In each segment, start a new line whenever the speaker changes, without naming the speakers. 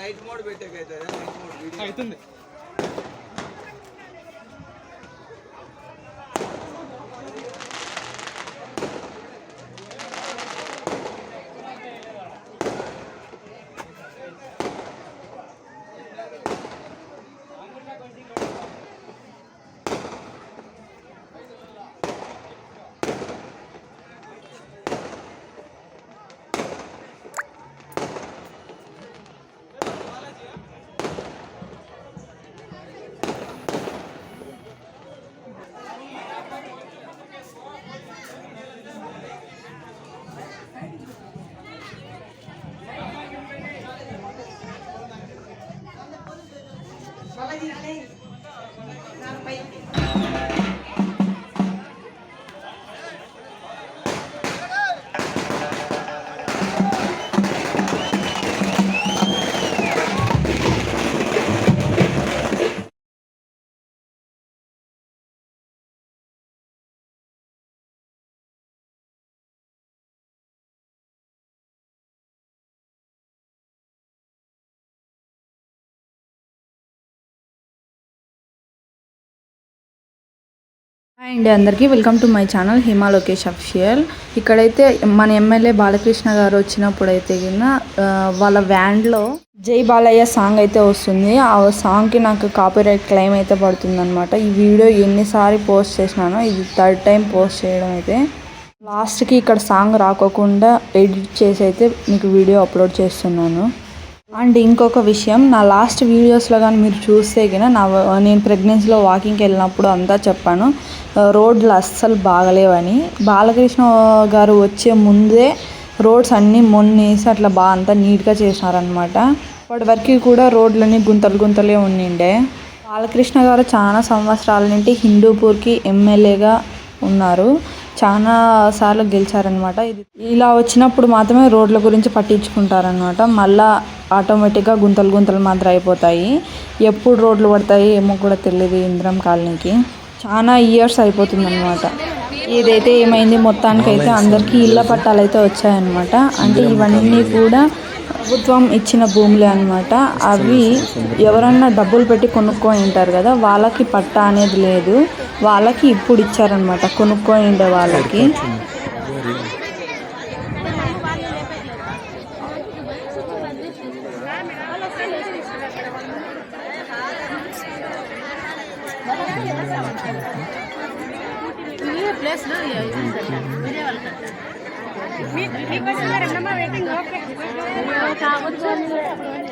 Night mode పెట్టాకైతే night mode
అవుతుంది.
అండి అందరికీ. Welcome to my channel Hima Lokesh official. ఇక్కడైతే మన ఎమ్మెల్యే బాలకృష్ణ గారు వచ్చినప్పుడు అయితే కింద వాళ్ళ వ్యాన్లో జై బాలయ్య సాంగ్ అయితే వస్తుంది. ఆ సాంగ్కి నాకు కాపీరైట్ క్లెయిమ్ అయితే పడుతుందనమాట ఈ వీడియో ఎన్నిసార్లు పోస్ట్ చేసినానో ఇది థర్డ్ టైం పోస్ట్ చేయడం అయితే. లాస్ట్కి ఇక్కడ సాంగ్ రాకోకుండా ఎడిట్ చేసి అయితే మీకు వీడియో అప్లోడ్ చేస్తున్నాను. అండ్ ఇంకొక విషయం నా లాస్ట్ వీడియోస్లో కానీ మీరు చూస్తే కానీ నా నేను ప్రెగ్నెన్సీలో వాకింగ్కి వెళ్ళినప్పుడు అంతా చెప్పాను రోడ్లు అస్సలు బాగలేవని. బాలకృష్ణ గారు వచ్చే ముందే రోడ్స్ అన్నీ మొన్నేసి అట్లా బాగా అంతా నీట్గా చేసినారనమాట అప్పటి వరకు కూడా రోడ్లన్నీ గుంతలు గుంతలే ఉండిండే. బాలకృష్ణ గారు చాలా సంవత్సరాల నుండి హిందూపూర్కి ఎమ్మెల్యేగా ఉన్నారు. చాలా సార్లు గెలిచారనమాట ఇది ఇలా వచ్చినప్పుడు మాత్రమే రోడ్ల గురించి పట్టించుకుంటారనమాట మళ్ళా ఆటోమేటిక్గా గుంతలు గుంతలు మాత్రం అయిపోతాయి. ఎప్పుడు రోడ్లు పడతాయి ఏమో కూడా తెలియదు ఇంద్రం కాలనీకి. చాలా ఇయర్స్ అయిపోతుంది అనమాట ఏదైతే ఏమైంది? మొత్తానికైతే అందరికీ ఇళ్ళ పట్టాలు అయితే వచ్చాయన్నమాట. అంటే ఇవన్నీ కూడా ప్రభుత్వం ఇచ్చిన భూములే అన్నమాట. అవి ఎవరన్నా డబ్బులు పెట్టి కొనుక్కొని ఉంటారు కదా వాళ్ళకి పట్టా అనేది లేదు. వాళ్ళకి ఇప్పుడు ఇచ్చారనమాట కొనుక్కొని ఉండే వాళ్ళకి
చెప్పాల్సిన అవసరం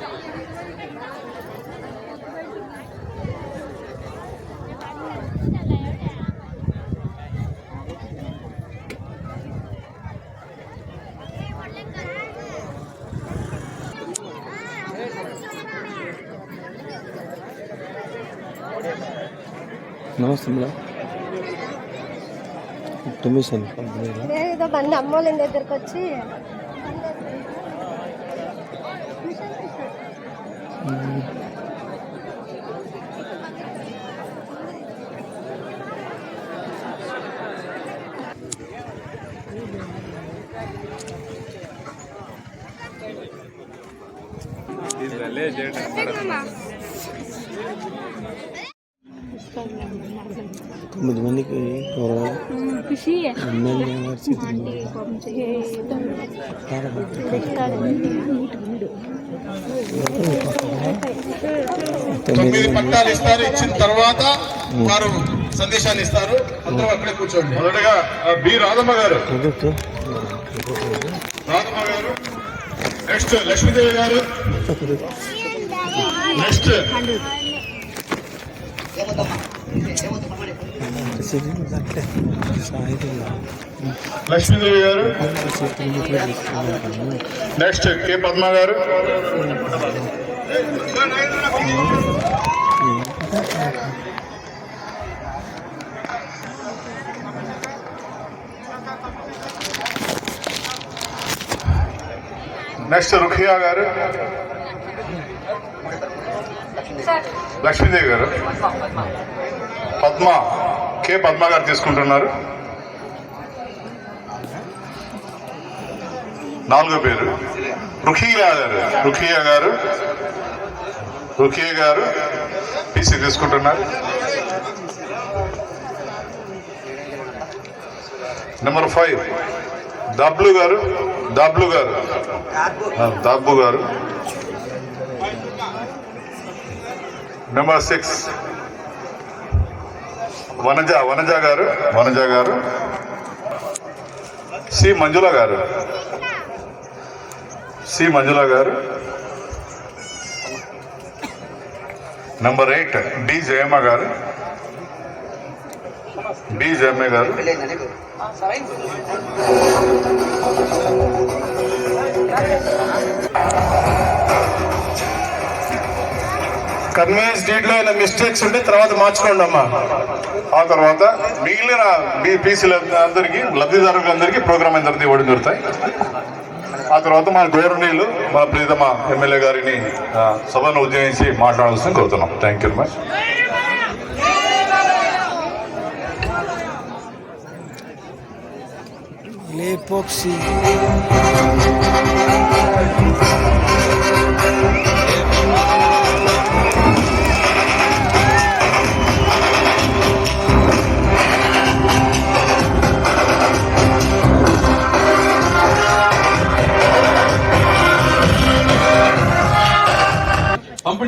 కమిషన్
ఏదో బండి అమ్మోళ్ళ దగ్గరికి వచ్చి
Mm-hmm. తొమ్మిది
పట్టాలు ఇస్తారు. ఇచ్చిన తర్వాత వారు సందేశాలు ఇస్తారు. అందరూ అక్కడే కూర్చోండి. మొదటగా బి. రాధమ్మ గారు. రాధమ్మ గారు. నెక్స్ట్ లక్ష్మీదేవి గారు. నెక్స్ట్. లక్ష్మీదేవి గారు? నెక్స్ట్ కే పద్మ గారు? నెక్స్ట్ రుఖియా గారు? లక్ష్మీదేవి గారు? పద్మ కే పద్మ గారు తీసుకుంటున్నారు. నాలుగో పేరు. రుఖియా గారు రుఖియా గారు రుఖియా గారు పీసీ తీసుకుంటున్నారు. నెంబర్ ఫైవ్ డబ్లు గారు డబ్లు గారు. డబ్బు దాబ్బు గారు. నెంబర్ సిక్స్ వనజ వనజ గారు వనజ గారు సి మంజుల గారు. సి మంజుల గారు. నంబర్ ఎయిట్ డి జయమ్మ గారు. డి జయమ్మ గారు.
కన్వీనియన్స్ డీట్ డీడ్లో ఏమైనా మిస్టేక్స్ ఉంటే తర్వాత మార్చుకోండి అమ్మా.
ఆ తర్వాత మిగిలిన బీపీసీల అందరికీ లబ్ధిదారులకు అందరికీ ప్రోగ్రామ్ అందరికీ ఇవ్వడం జరుగుతాయి ఆ తర్వాత మన గౌరవనీయులు మన ప్రీతమ ఎమ్మెల్యే గారిని సభను ఉద్యోగించి మాట్లాడాల్సింది కోరుతున్నాం. Thank you much
L'epoxy.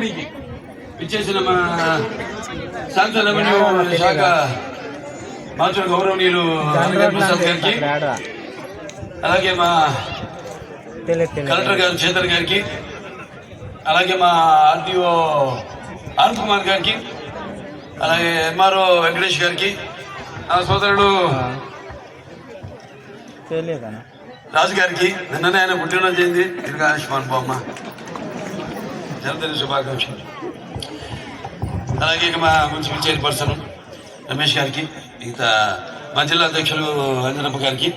పంపిణీకి ఇచ్చేసిన మన శాంతి రెవెన్యూ శాఖ మాచుల గౌరవనీయులు గారికి అలాగే మా కలెక్టర్ గారు చేతన్ గారికి అలాగే మా ఆర్టీఓ ఆనంద్ కుమార్ గారికి అలాగే ఎంఆర్ఓ వెంకటేష్ గారికి నా సోదరుడు రాజు గారికి నిన్ననే ఆయన పుట్టినరోజు అయింది. దీర్ఘాయుష్మాన్ బొమ్మ. జన్మదిన శుభాకాంక్షలు. అలాగే ఇక మా మున్సిపల్ చైర్పర్సన్ రమేష్ గారికి మిగతా మా జిల్లా అధ్యక్షులు అంజనప్ప గారికి.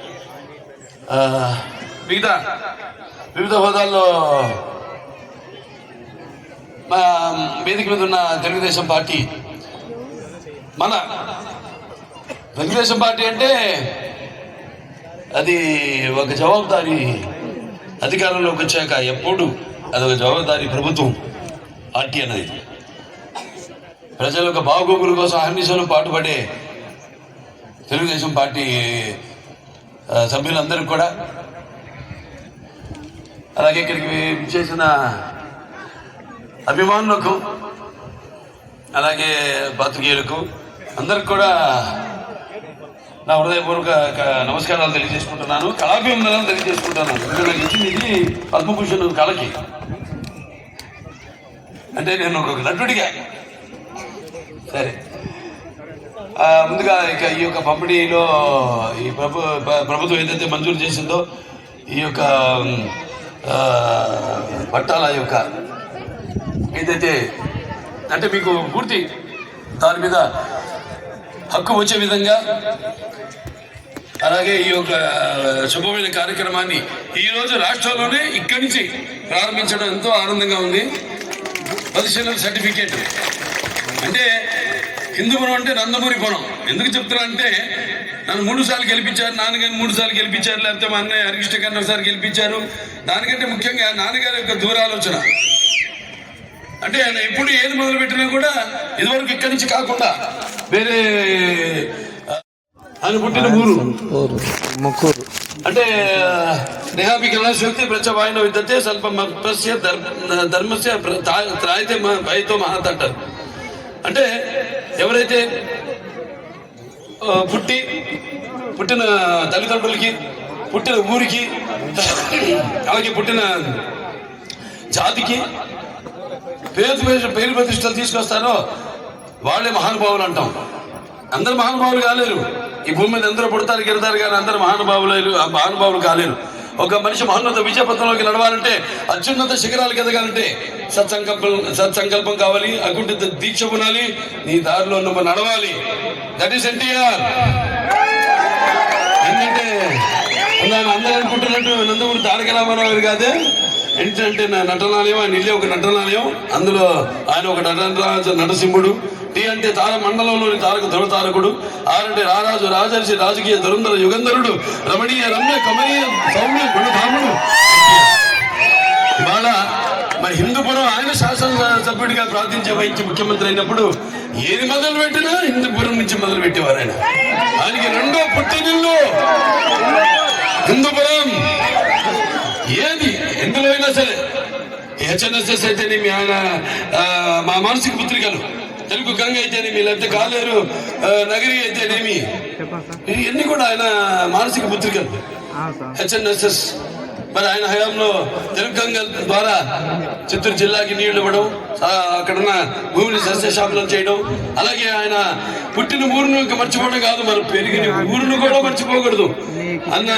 మిగతా వివిధ హోదాల్లో మా వేదిక మీద ఉన్న తెలుగుదేశం పార్టీ మన తెలుగుదేశం పార్టీ అంటే అది ఒక జవాబుదారీ అధికారంలోకి వచ్చాక ఎప్పుడు అదొక జవాబుదారీ ప్రభుత్వం పార్టీ అన్నది ప్రజల యొక్క బాగోగుల కోసం అహర్నిశలు పాటుపడే తెలుగుదేశం పార్టీ సభ్యులందరికీ కూడా. అలాగే ఇక్కడికి చేసిన అభిమానులకు అలాగే పాత్రికేయులకు అందరికి కూడా నా హృదయపూర్వక నమస్కారాలు తెలియజేసుకుంటున్నాను. కళాభివందనాలు తెలియజేసుకుంటున్నాను నాకు ఇచ్చింది ఇది పద్మభూషణ్ కళకి. అంటే నేను ఒక నటుడిగా. సరే. ముందుగా ఇక ఈ యొక్క పంపిణీలో ఈ ప్రభు ప్రభుత్వం ఏదైతే మంజూరు చేసిందో ఈ యొక్క ఆ, పట్టాల యొక్క ఏదైతే అంటే మీకు పూర్తి దాని మీద హక్కు వచ్చే విధంగా అలాగే ఈ యొక్క శుభమైన కార్యక్రమాన్ని ఈ రోజు రాష్ట్రంలోనే ఇక్కడి నుంచి ప్రారంభించడం ఎంతో ఆనందంగా ఉంది. పొజిషనల్ సర్టిఫికేట్ అంటే హిందూపురం అంటే నందమూరి పురం. ఎందుకు చెప్తున్నా అంటే నన్ను మూడు సార్లు గెలిపించారు నాన్నగారిని మూడు సార్లు గెలిపించారు లేకపోతే మా అన్నయ్య హరికృష్ణ గారిని ఒకసారి గెలిపించారు. దానికంటే ముఖ్యంగా నాన్నగారి యొక్క దూరాలోచన. అంటే ఆయన ఎప్పుడు ఏది మొదలు పెట్టినా కూడా ఇదివరకు ఇక్కడి నుంచి కాకుండా వేరే ఆయన పుట్టిన ఊరు.
ముక్కూరు.
అంటే నేహాపి కళాశక్తి ప్రచవాయన విద్యతే స్వల్ప మత్స్య ధర్మస్య త్రాయితే భయతో మహత్ అంటారు అంటే ఎవరైతే పుట్టి పుట్టిన తల్లిదండ్రులకి పుట్టిన ఊరికి అలాగే పుట్టిన జాతికి పేరు పేరు ప్రతిష్టలు తీసుకొస్తారో వాళ్ళే మహానుభావులు అంటాం. అందరు మహానుభావులు కాలేరు. ఈ భూమి మీద అందరూ పుడతారు గెలుతారు కానీ అందరు మహానుభావులు ఆ మహానుభావులు కాలేరు. ఒక మనిషి మహోన్నత విజయపథంలోకి నడవాలంటే అత్యున్నత శిఖరాలకు ఎదగాలంటే సత్సంకల్పం సత్సంకల్పం కావాలి అకుంఠిత దీక్ష ఉనాలి నీ దారిలో నువ్వు నడవాలి. దట్ ఈస్ ఎన్టీఆర్ ఎందుకంటే నేను అందరూ అనుకుంటున్నట్టు నందమూరి తారక రామారావు గారు కాదే? ఏంటంటే నా నటనాలయం ఆయన ఇల్లే ఒక నటనాలయం. అందులో ఆయన ఒక నటనరాజు నటసింహుడు. టీ అంటే తార మండలంలోని తారక ధృవతారకుడు ఆర్ అంటే రారాజు రాజర్షి రాజకీయ ధురంధర యుగంధరుడు రమణీయ రమ్య కమనీయ సౌమ్య గుణధాముడు. ఇవాళ మరి హిందూపురం ఆయన శాసన సభ్యుడిగా ప్రార్థించే వహించి ముఖ్యమంత్రి అయినప్పుడు ఏది మొదలు పెట్టినా హిందూపురం నుంచి మొదలు పెట్టేవారు ఆయన. ఆయనకి రెండో పుట్టినిల్లు. హిందూపురం ఏది? ఎందులో అయినా సరే. హెచ్ఎన్ఎస్ఎస్ అయితేనేమి ఆయన ఆ, మా మానసిక పుత్రికలు. తెలుగు గంగ అయితేనేమి లేకపోతే కాలేరు నగరి అయితేనేమి? ఇవన్నీ కూడా ఆయన మానసిక పుత్రికలు. హెచ్ఎన్ఎస్ఎస్. మరి ఆయన హయాంలో తెలుగు గంగ ద్వారా చిత్తూరు జిల్లాకి నీళ్ళు ఇవ్వడం ఆ, అక్కడున్న భూమిని సస్యశాపనం చేయడం అలాగే ఆయన పుట్టిన ఊరును ఇంకా మర్చిపోవడం కాదు మరి పెరిగిన ఊరును కూడా మర్చిపోకూడదు. అన్న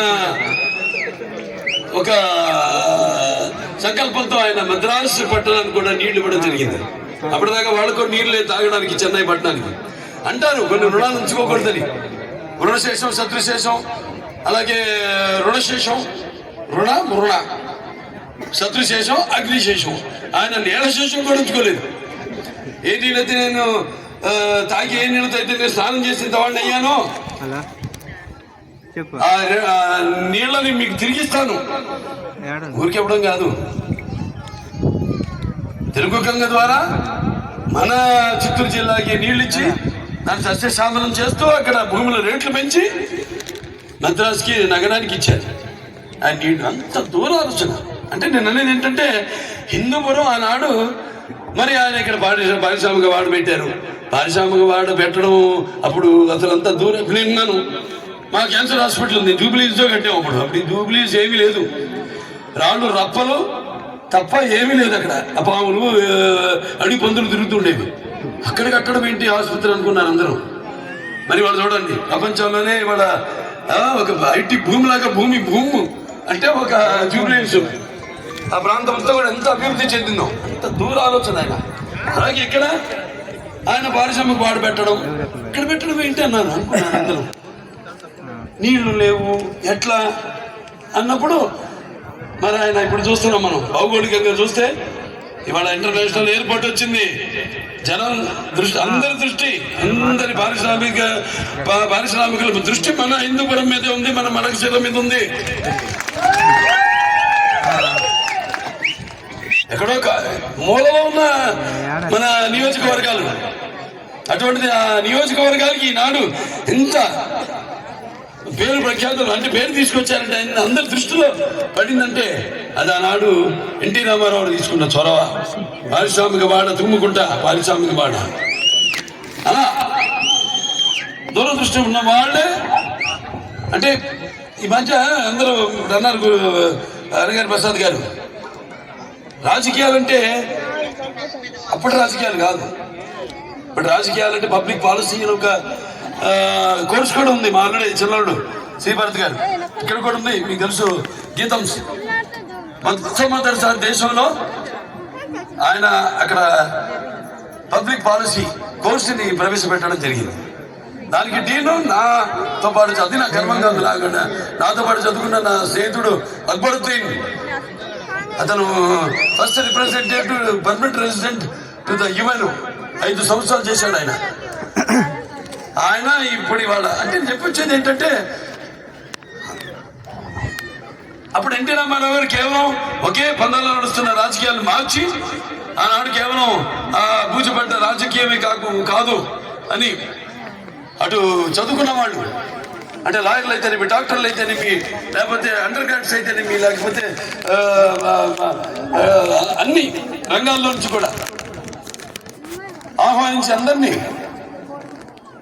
ఒక సంకల్పంతో ఆయన మద్రాసు పట్టణానికి కూడా నీళ్ళు ఇవ్వడం జరిగింది. అప్పటిదాకా వాళ్ళకు నీళ్ళు లేదు తాగడానికి చెన్నై పట్టణానికి. అంటారు కొన్ని రుణాలు ఉంచుకోకూడదని. రుణశేషం శత్రుశేషం అలాగే రుణశేషం రుణ మృణ. శత్రుశేషం అగ్నిశేషం. ఆయన నీళ్ళశేషం కూడా ఉంచుకోలేదు. ఏ నీళ్ళైతే నేను తాగి ఏ నీళ్ళతో అయితే నేను స్నానం చేసిన వాడిని అయ్యానో నీళ్ళని మీకు తిరిగిస్తాను.
ఏడ
ఊరికివ్వడం కాదు. గంగ ద్వారా మన చిత్తూరు జిల్లాకి నీళ్ళు ఇచ్చి దాన్ని సస్యశామనం చేస్తూ అక్కడ భూముల రేట్లు పెంచి మద్రాసుకి నగరానికి ఇచ్చారు. ఆ నీళ్ళు అంత దూర ఆలోచన. అంటే నేను అనేది ఏంటంటే హిందూపురం ఆనాడు మరి ఆయన ఇక్కడ పారిశ్ర పారిశ్రామిక వాడు పెట్టారు. పారిశ్రామిక వాడు పెట్టడం అప్పుడు అసలు అంత దూరం ఇప్పుడు నేను మా క్యాన్సర్ హాస్పిటల్ ఉంది. జూబ్లీస్తో కట్టాము అప్పుడు. అప్పుడు జూబ్లీస్ ఏమీ లేదు. రాళ్ళు రప్పలు తప్ప ఏమీ లేదు అక్కడ. ఆ పాములు అడి పందులు తిరుగుతుండేవి. అక్కడికక్కడ ఏంటి ఆసుపత్రి అనుకున్నారు అందరూ. మరి వాళ్ళు చూడండి ప్రపంచంలోనే ఇవాళ ఒక ఐటీ భూమిలాగా భూమి భూము అంటే ఒక జూబ్లీస్ ఆ ప్రాంతం అంతా కూడా ఎంత అభివృద్ధి చెందిందో అంత దూర ఆలోచన ఆయన. అలాగే ఇక్కడ ఆయన పారిశ్రామిక వాడు పెట్టడం ఇక్కడ పెట్టడం ఏంటి అన్నాను అనుకున్నాను అందరూ. నీళ్ళు లేవు ఎట్లా? అన్నప్పుడు మరి ఆయన ఇప్పుడు చూస్తున్నాం మనం. భౌగోళికంగా చూస్తే ఇవాళ ఇంటర్నేషనల్ ఎయిర్పోర్ట్ వచ్చింది. జనం దృష్టి అందరి దృష్టి అందరి పారిశ్రామిక పారిశ్రామికుల దృష్టి మన హిందూపురం మీదే ఉంది మన మడకశిల మీద ఉంది. ఎక్కడో మూలలో ఉన్న మన నియోజకవర్గాలు. అటువంటిది ఆ నియోజకవర్గాలకి ఈనాడు ఎంత పేరు ప్రఖ్యాతులు అంటే పేరు తీసుకొచ్చారంటే ఆయన అందరి దృష్టిలో పడిందంటే అది ఆనాడు ఎన్టీ రామారావు తీసుకున్న చొరవ. పారిశ్రామిక వాడ తుమ్ముకుంటా పారిశ్రామిక వాడ అలా దూరదృష్టి ఉన్న వాళ్ళే. అంటే ఈ మధ్య అందరూ అన్నారు గు- ప్రసాద్ గారు రాజకీయాలంటే అప్పటి రాజకీయాలు కాదు. ఇప్పుడు రాజకీయాలంటే పబ్లిక్ పాలసీ ఒక కోర్స్ కూడా ఉంది మా ఆల్రెడీ చిన్నడు శ్రీభరత్ గారు. ఇక్కడ కూడా ఉంది మీకు తెలుసు గీతంస్ మొట్టమొదటిసారి దేశంలో ఆయన అక్కడ పబ్లిక్ పాలసీ కోర్సుని ప్రవేశపెట్టడం జరిగింది. దానికి నేను నాతో పాటు చదివి నా గర్వంగా లాగా నాతో పాటు చదువుకున్న నా స్నేహితుడు అక్బరుద్దీన్. అతను first representative permanent resident to the UN ఐదు సంవత్సరాలు చేశాడు ఆయన. ఆయన ఇప్పుడు ఇవాళ అంటే చెప్పొచ్చేది ఏంటంటే అప్పుడు ఎన్టీ రామారావు గారు కేవలం ఒకే పందాల్లో నడుస్తున్న రాజకీయాలు మార్చి ఆనాడు కేవలం ఆ పూజపడ్డ రాజకీయమే కాకు కాదు అని అటు చదువుకున్న వాళ్ళు అంటే లాయర్లు అయితేనేమి డాక్టర్లు అయితేనేమి లేకపోతే అండర్ గ్రాడ్స్ అయితేనేమి లేకపోతే అన్ని రంగాల్లో నుంచి కూడా ఆహ్వానించి అందరినీ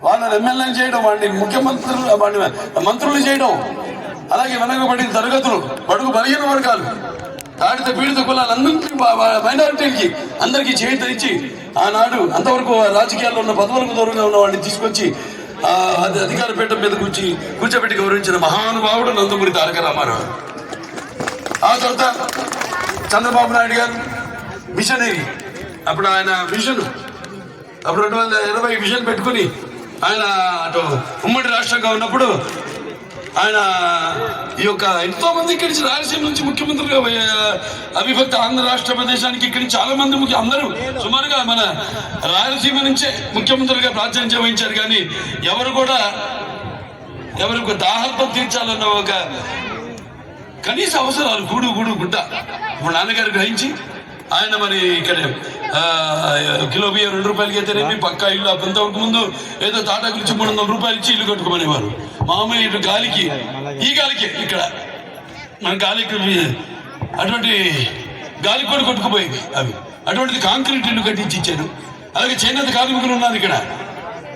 వాళ్ళని ఎమ్మెల్యేలు చేయడం వాడిని ముఖ్యమంత్రులు వాడిని మంత్రులు చేయడం. అలాగే వెనకబడిన తరగతులు బడుగు బలహీన వర్గాలు తాడిత పీడిత కులాలందరికీ మైనారిటీలకి అందరికీ చేయితనిచ్చి ఆనాడు అంతవరకు రాజకీయాల్లో ఉన్న పదవులకు దూరంగా ఉన్న వాడిని తీసుకొచ్చి అది అధికార పీఠం మీద కూర్చి కూర్చోబెట్టి గౌరవించిన మహానుభావుడు నందమూరి తారక రామారావు. ఆ తర్వాత చంద్రబాబు నాయుడు గారు మిషనరీ. అప్పుడు ఆయన విజన్. అప్పుడు రెండు వందల ఇరవై విజన్ పెట్టుకుని ఆయన అటు ఉమ్మడి రాష్ట్రంగా ఉన్నప్పుడు ఆయన ఈ యొక్క ఎంతో మంది ఇక్కడి నుంచి రాయలసీమ నుంచి ముఖ్యమంత్రిగా అవిభక్త ఆంధ్ర రాష్ట్ర ప్రదేశానికి ఇక్కడి నుంచి చాలా మంది ముఖ్య అందరూ సుమారుగా మన రాయలసీమ నుంచే ముఖ్యమంత్రిగా ప్రాతినిధ్యం వహించారు. కానీ ఎవరు కూడా ఎవరికి దాహత్వం తీర్చాలన్న ఒక కనీస అవసరాలు గూడు గూడు గుడ్డ మా నాన్నగారు గ్రహించి ఆయన మరి ఇక్కడ కిలో బియ్యం రెండు రూపాయలకి అయితేనేమి పక్కా ఇల్లు కొంతవరకు ముందు ఏదో తాటా గురించి మూడు వందల రూపాయలు ఇచ్చి ఇల్లు కట్టుకోమనేవారు. మామూలు ఇటు గాలికి ఈ గాలికి ఇక్కడ. మన గాలికి అటువంటి గాలి కూడా కొట్టుకుపోయేవి అవి. అటువంటిది కాంక్రీట్ ఇల్లు కట్టించి ఇచ్చారు. అలాగే చేనేత కార్మికులు ఉన్నారు ఇక్కడ.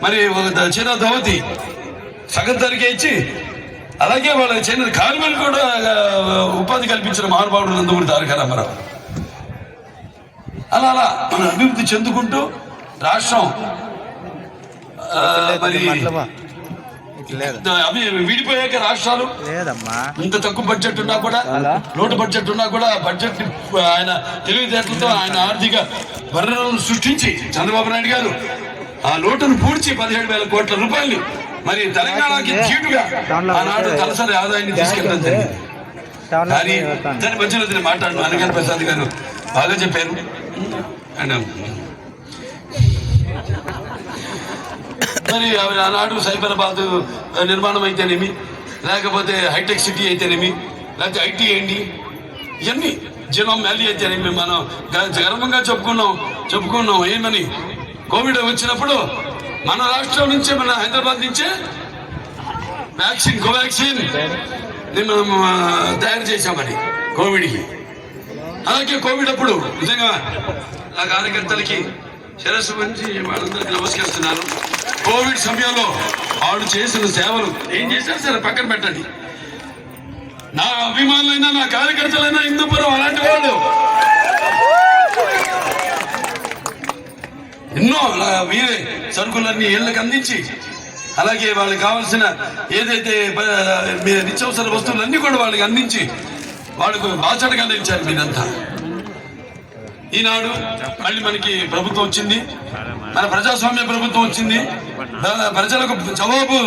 మరి ఒక ద- చేనేత సగం ధరకే ఇచ్చి అలాగే వాళ్ళ చేనేత కార్మికులు కూడా ఉపాధి కల్పించిన మహానుభావుడు నందమూరి తారక రామారావు. అలా అలా మన అభివృద్ధి చెందుకుంటూ రాష్ట్రం మరి అవి విడిపోయాక రాష్ట్రాలు. ఇంత తక్కువ బడ్జెట్ ఉన్నా కూడా లోటు బడ్జెట్ ఉన్నా కూడా బడ్జెట్ ఆయన తెలివితేటలతో ఆయన ఆర్థిక వనరులను సృష్టించి చంద్రబాబు నాయుడు గారు ఆ లోటును పూడ్చి పదిహేడు వేల కోట్ల రూపాయలు మరి తెలంగాణకి చీటుగా ఆనాడు తలసరి ఆదాయాన్ని తీసుకెళ్ళడం జరిగింది. కానీ దాని మధ్యలో మాట్లాడు అనగల్ ప్రసాద్ గారు బాగా చెప్పారు. మరి అవి ఆనాడు సైబరాబాద్ నిర్మాణం అయితేనేమి? లేకపోతే హైటెక్ సిటీ అయితేనేమి? లేకపోతే ఐటీ ఏంటి? ఇవన్నీ జినోమ్ వ్యాలీ అయితేనేమి మనం గర్వంగా చెప్పుకున్నాం చెప్పుకున్నాం. ఏమని? కోవిడ్ వచ్చినప్పుడు మన రాష్ట్రం నుంచే మన హైదరాబాద్ నుంచే వ్యాక్సిన్ కోవాక్సిన్ మనం తయారు చేశామని కోవిడ్కి. అలాగే కోవిడ్ అప్పుడు నిజంగా ఆ కార్యకర్తలకి శిరస్సు నుంచి వాళ్ళందరికీ నమస్కరిస్తున్నాను. కోవిడ్ సమయంలో వాళ్ళు చేసిన సేవలు ఏం చేశారు సరే పక్కన పెట్టండి. నా అభిమానులైనా నా కార్యకర్తలైనా హిందూపురం అలాంటి వాళ్ళు. ఎన్నో వీరే సరుకులన్నీ ఇళ్ళకి అందించి అలాగే వాళ్ళకి కావాల్సిన ఏదైతే నిత్యవసర వస్తువులన్నీ కూడా వాళ్ళకి అందించి వాళ్ళకు బాచడగా నిలిచారు మీరంతా. ఈనాడు మళ్ళీ మనకి ప్రభుత్వం వచ్చింది. మన ప్రజాస్వామ్య ప్రభుత్వం వచ్చింది. ప్రజలకు జవాబు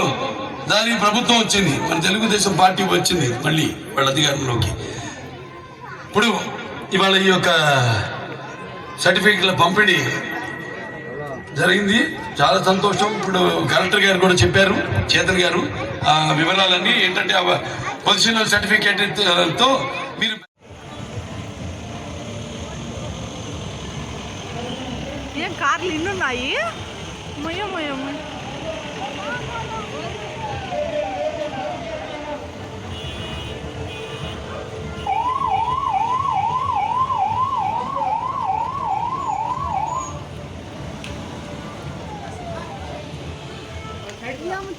దాని ప్రభుత్వం వచ్చింది. మన తెలుగుదేశం పార్టీ వచ్చింది మళ్ళీ వాళ్ళ అధికారంలోకి. ఇప్పుడు ఇవాళ ఈ యొక్క సర్టిఫికెట్ల పంపిణీ జరిగింది. చాలా సంతోషం. ఇప్పుడు కలెక్టర్ గారు కూడా చెప్పారు చేతన్ గారు. ఆ వివరాలన్నీ ఏంటంటే పొజిషనల్ సర్టిఫికేట్తో మీరు
ఏం కార్లు ఇన్నున్నాయి మయో మయో మయో.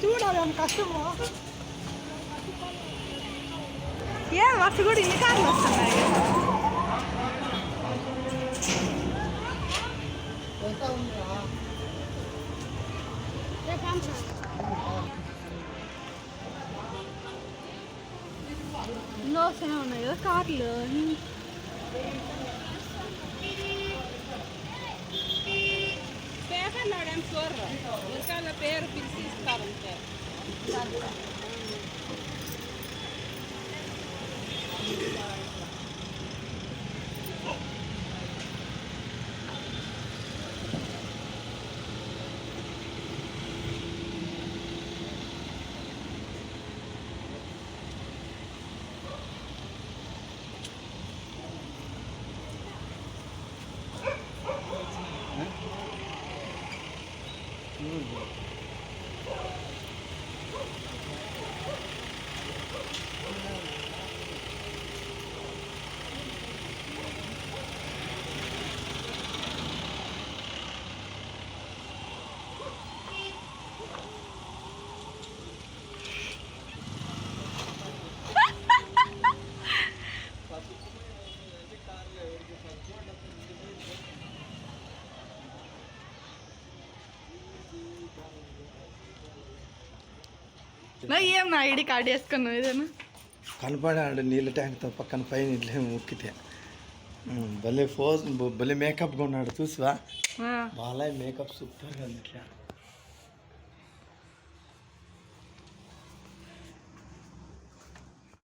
చూడాలి కష్టము ఏం వర్ష కూడా ఇన్ని కార్లు వస్తున్నాయి ఎన్నో వస్తూనే ఉన్నాయి కదా కార్లు 感じが。う నా ఏం నా ఐడి కార్డు వేసుకున్నావు ఏదైనా?
కనపడాడు నీళ్ళ ట్యాంక్తో పక్కన పైన ఇట్లే ముక్కితే. భలే ఫోజ్ భలే మేకప్గా ఉన్నాడు చూసివా? బాలయ్య మేకప్ సూపర్గా ఉంది ఇట్లా.